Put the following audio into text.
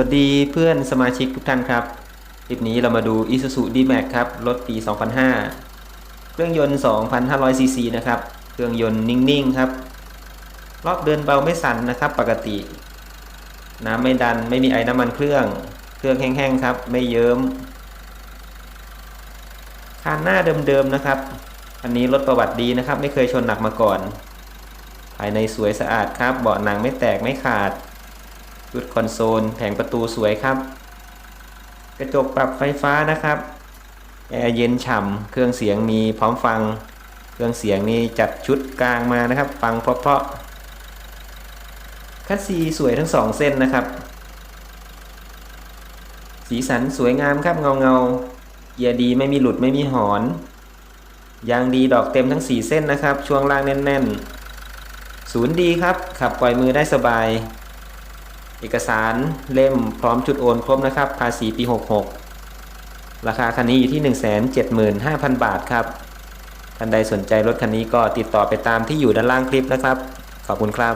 วัสดีเพื่อนสมาชิกทุกท่านครับ คลิปนี้เรามาดู Isuzu D-Max ครับ รถปี 2005 เครื่องยนต์ 2,500ซีซีนะครับ เครื่องยนต์นิ่ง ๆ ครับ รอบเดินเบาไม่สั่นนะครับ ปกติ น้ำไม่ดัน ไม่มีไอ้น้ำมันเครื่อง เครื่องแห้ง ๆ ครับ ไม่เยิ้มคานหน้าเดิม ๆ นะครับ อันนี้รถประวัติดีนะครับ ไม่เคยชนหนักมาก่อน ภายในสวยสะอาดครับ เบาะหนังไม่แตกไม่ขาด ชุดคอนโซล แผงประตูสวยครับ กระจกปรับไฟฟ้านะครับแอร์เย็นฉ่ำเครื่องเสียงมีพร้อมฟัง เครื่องเสียงนี่จัดชุดกลางมานะครับ ฟังเพราะๆคัดซีสวยทั้งสองเส้นนะครับ สีสันสวยงามครับเงาเงาเกียร์ดีไม่มีหลุดไม่มีหอน ยางดีดอกเต็มทั้ง 4 เส้นนะครับ ช่วงล่างแน่น ๆ ศูนย์ดีครับ ขับปล่อยมือได้สบาย เอกสารเล่มพร้อมจุดโอนครบนะครับ ภาษีปี 66 ราคาคันนี้อยู่ที่ 175,000 บาทครับ ท่านใดสนใจรถคันนี้ก็ติดต่อไปตามที่อยู่ด้านล่างคลิปนะครับ ขอบคุณครับ